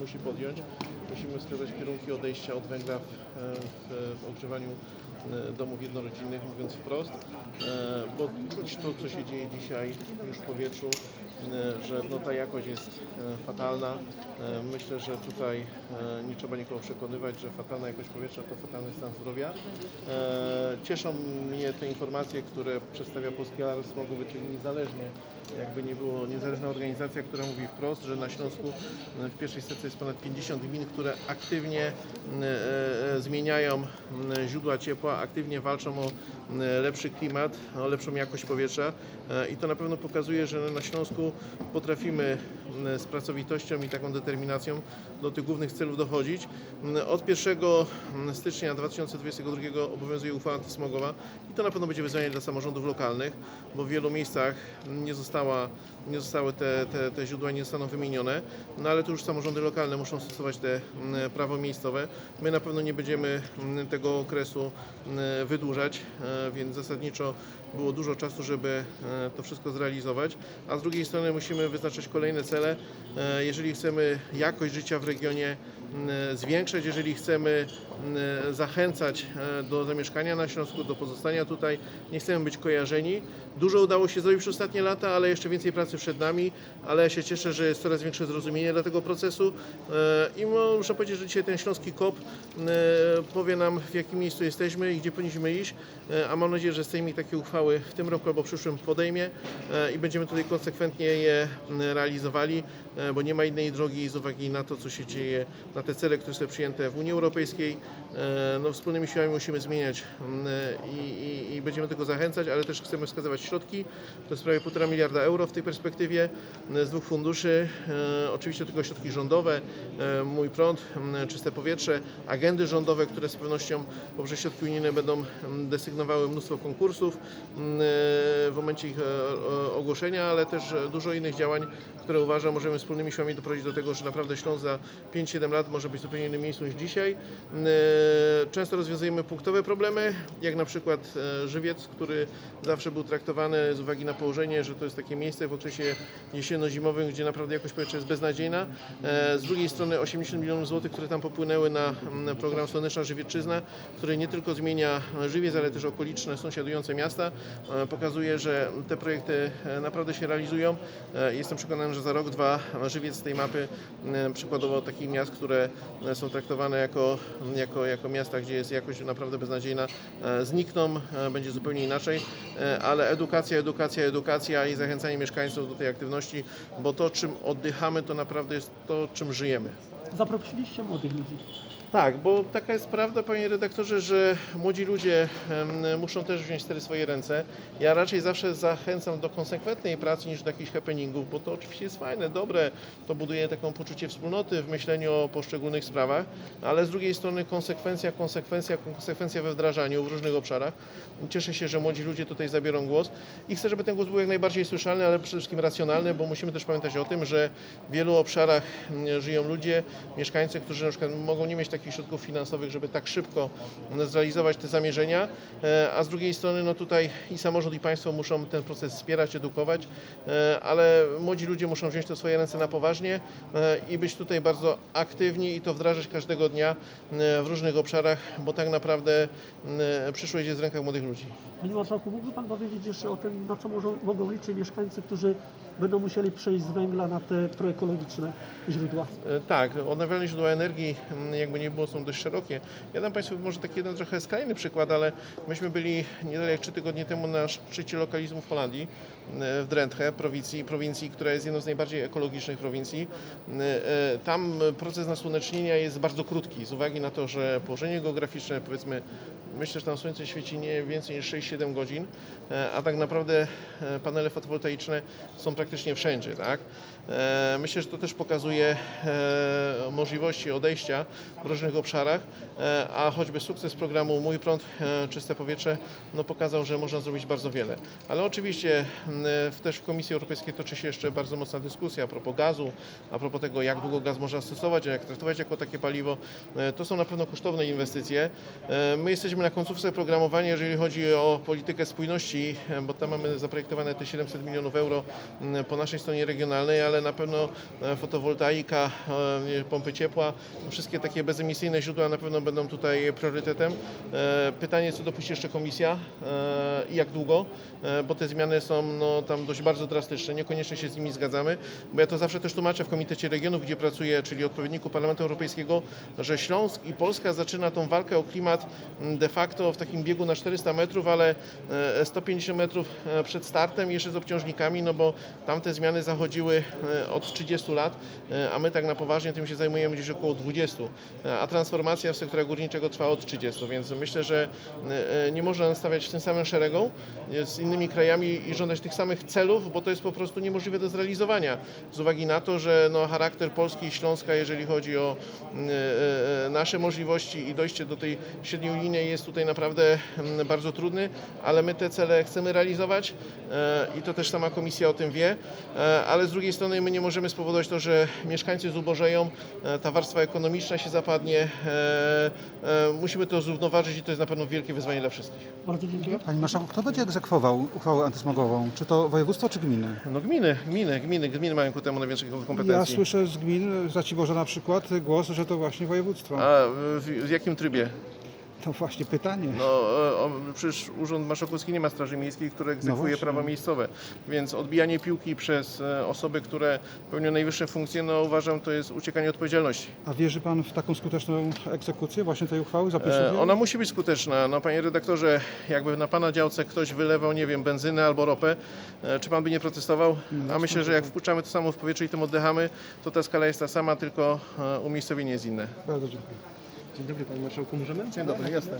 Musi podjąć. Musimy wskazać kierunki odejścia od węgla w, w, w ogrzewaniu e, domów jednorodzinnych, mówiąc wprost, E, bo czuć to, co się dzieje dzisiaj już w powietrzu, e, że no, ta jakość jest e, fatalna. E, Myślę, że tutaj e, nie trzeba nikogo przekonywać, że fatalna jakość powietrza to fatalny stan zdrowia. E, Cieszą mnie te informacje, które przedstawia Polski Alarm Smogowy, czyli niezależnie, jakby nie było, niezależna organizacja, która mówi wprost, że na Śląsku e, w pierwszej setce jest ponad 50 gmin, które aktywnie e, e, zmieniają źródła ciepła, aktywnie walczą o lepszy klimat, o lepszą jakość powietrza E, i to na pewno pokazuje, że na Śląsku potrafimy m, z pracowitością i taką determinacją do tych głównych celów dochodzić. M, Od 1 stycznia 2022 obowiązuje uchwała antysmogowa i to na pewno będzie wyzwanie dla samorządów lokalnych, bo w wielu miejscach nie, została, nie zostały te, te, te źródła nie zostaną wymienione, no ale to już samorządy lokalne muszą stosować te prawo miejscowe. My na pewno nie będziemy tego okresu wydłużać, e, więc zasadniczo było dużo czasu, żeby e, to wszystko zrealizować, a z drugiej strony musimy wyznaczać kolejne cele, e, jeżeli chcemy jakość życia w regionie m, zwiększać, jeżeli chcemy zachęcać e, do zamieszkania na Śląsku, do pozostania tutaj, nie chcemy być kojarzeni. Dużo udało się zrobić przez ostatnie lata, ale jeszcze więcej pracy przed nami, ale ja się cieszę, że jest coraz większe zrozumienie dla tego procesu e, i muszę powiedzieć, że dzisiaj ten śląski KOP e, powie nam w jakim miejscu jesteśmy i gdzie powinniśmy iść, e, a mam nadzieję, że Sejmik takie uchwały w tym roku albo przyszłym podejmie e, i będziemy tutaj konsekwentnie je realizowali, e, bo nie ma innej drogi z uwagi na to, co się dzieje, na te cele, które są przyjęte w Unii Europejskiej. E, No, wspólnymi siłami musimy zmieniać m, i, i, i będziemy tego zachęcać, ale też chcemy wskazywać środki. To jest prawie 1,5 miliarda euro w tej perspektywie m, z dwóch funduszy. E, Oczywiście tylko środki rządowe, e, Mój Prąd, m, Czyste Powietrze, agendy rządowe, które z pewnością poprzez środki unijne będą desygnowały mnóstwo konkursów w momencie ich ogłoszenia, ale też dużo innych działań, które uważam możemy wspólnymi siłami doprowadzić do tego, że naprawdę Śląsk za 5-7 lat może być zupełnie innym miejscu niż dzisiaj. E, Często rozwiązujemy punktowe problemy, jak na przykład e, żywiec, który zawsze był traktowany z uwagi na położenie, że to jest takie miejsce w okresie jesienno-zimowym, gdzie naprawdę jakość powietrza jest beznadziejna. E, Z drugiej strony 80 milionów złotych, które tam popłynęły na program Słoneczna Żywiecczyzna, który nie tylko zmienia żywiec, ale też okoliczne, sąsiadujące miasta, pokazuje, że te projekty naprawdę się realizują. Jestem przekonany, że za rok, dwa żywiec z tej mapy, przykładowo takich miast, które są traktowane jako, jako, jako miasta, gdzie jest jakość naprawdę beznadziejna, e, znikną, e, będzie zupełnie inaczej, E, ale edukacja, edukacja, edukacja i zachęcanie mieszkańców do tej aktywności, bo to, czym oddychamy, to naprawdę jest to, czym żyjemy. Zaprosiliście młodych ludzi. Tak, bo taka jest prawda, panie redaktorze, że młodzi ludzie muszą też wziąć stery swoje ręce. Ja raczej zawsze zachęcam do konsekwentnej pracy niż do jakichś happeningów, bo to oczywiście jest fajne, dobre, to buduje taką poczucie wspólnoty w myśleniu o poszczególnych sprawach, ale z drugiej strony konsekwencja, konsekwencja, konsekwencja we wdrażaniu w różnych obszarach. Cieszę się, że młodzi ludzie tutaj zabiorą głos i chcę, żeby ten głos był jak najbardziej słyszalny, ale przede wszystkim racjonalny, bo musimy też pamiętać o tym, że w wielu obszarach mm, żyją ludzie, mieszkańcy, którzy na przykład mogą nie mieć takich środków finansowych, żeby tak szybko zrealizować te zamierzenia, e, a z drugiej strony no tutaj i samorząd i państwo muszą ten proces wspierać, edukować, e, ale młodzi ludzie muszą wziąć to w swoje ręce na poważnie e, i być tutaj bardzo aktywni i to wdrażać każdego dnia w różnych obszarach, bo tak naprawdę przyszłość jest w rękach młodych ludzi. Panie Marszałku, mógłby Pan powiedzieć jeszcze o tym, na co mogą, mogą liczyć mieszkańcy, którzy będą musieli przejść z węgla na te proekologiczne źródła? Tak, odnawialne źródła energii, m, jakby nie było, są dość szerokie. Ja dam Państwu może taki jeden trochę skrajny przykład, ale myśmy byli nie dalej jak trzy tygodnie temu na szczycie lokalizmu w Holandii, m, w Drenthe, prowincji, prowincji, która jest jedną z najbardziej ekologicznych prowincji. M, e, Tam proces nasłonecznienia jest bardzo krótki, z uwagi na to, że położenie geograficzne, powiedzmy, myślę, że tam słońce świeci nie więcej niż 6-7 godzin, e, a tak naprawdę e, panele fotowoltaiczne są praktycznie wszędzie, tak? E, Myślę, że to też pokazuje e, możliwości odejścia w różnych obszarach, e, a choćby sukces programu Mój Prąd, Czyste Powietrze no pokazał, że można zrobić bardzo wiele. Ale oczywiście też w Komisji Europejskiej toczy się jeszcze bardzo mocna dyskusja a propos gazu, a propos tego, jak długo gaz można stosować, jak traktować jako takie paliwo. To są na pewno kosztowne inwestycje. My jesteśmy na końcówce programowania, jeżeli chodzi o politykę spójności, bo tam mamy zaprojektowane te 700 milionów euro po naszej stronie regionalnej, ale ale na pewno e, fotowoltaika, e, pompy ciepła, wszystkie takie bezemisyjne źródła na pewno będą tutaj priorytetem. E, Pytanie, co dopuści jeszcze komisja i jak długo, bo te zmiany są no, tam dość bardzo drastyczne, niekoniecznie się z nimi zgadzamy, bo ja to zawsze też tłumaczę w Komitecie Regionów, gdzie pracuję, czyli odpowiedniku Parlamentu Europejskiego, że Śląsk i Polska zaczyna tą walkę o klimat de facto w takim biegu na 400 metrów, ale e, 150 metrów przed startem jeszcze z obciążnikami, no bo tamte zmiany zachodziły od 30 lat, e, a my tak na poważnie tym się zajmujemy gdzieś około 20, e, a transformacja w sektora górniczego trwa od 30, więc myślę, że e, e, nie można stawiać w tym samym szeregu e, z innymi krajami i żądać tych samych celów, bo to jest po prostu niemożliwe do zrealizowania z uwagi na to, że no, charakter Polski i Śląska, jeżeli chodzi o e, e, nasze możliwości i dojście do tej średniej linii jest tutaj naprawdę bardzo trudny, ale my te cele chcemy realizować e, i to też sama komisja o tym wie, e, ale z drugiej strony my nie możemy spowodować to, że mieszkańcy zubożeją, e, ta warstwa ekonomiczna się zapadnie. e, e, Musimy to zrównoważyć i to jest na pewno wielkie wyzwanie dla wszystkich. Bardzo dziękuję. Pani Marszałek, kto będzie egzekwował uchwałę antysmogową? Czy to województwo, czy gminy? No gminy, gminy, gminy, gminy mają ku temu największe Ja kompetencje. słyszę z gmin, za Ciborza na przykład, głos, że to właśnie województwo. A w, w jakim trybie? To właśnie pytanie. No, o, przecież Urząd Marszałkowski nie ma Straży Miejskiej, który egzekwuje właśnie. prawa miejscowe, więc odbijanie piłki przez e, osoby, które pełnią najwyższe funkcje, no uważam, to jest uciekanie od odpowiedzialności. A wierzy Pan w taką skuteczną egzekucję właśnie tej uchwały? E? Ona musi być skuteczna. No, panie redaktorze, jakby na pana działce ktoś wylewał, nie wiem, benzynę albo ropę, e, czy pan by nie protestował? A myślę, że jak wpuszczamy to samo w powietrze i tym oddychamy, to ta skala jest ta sama, tylko e, umiejscowienie jest inne. Bardzo dziękuję. Dzień dobry Panie Marszałku, możemy? Dzień dobry, jasne.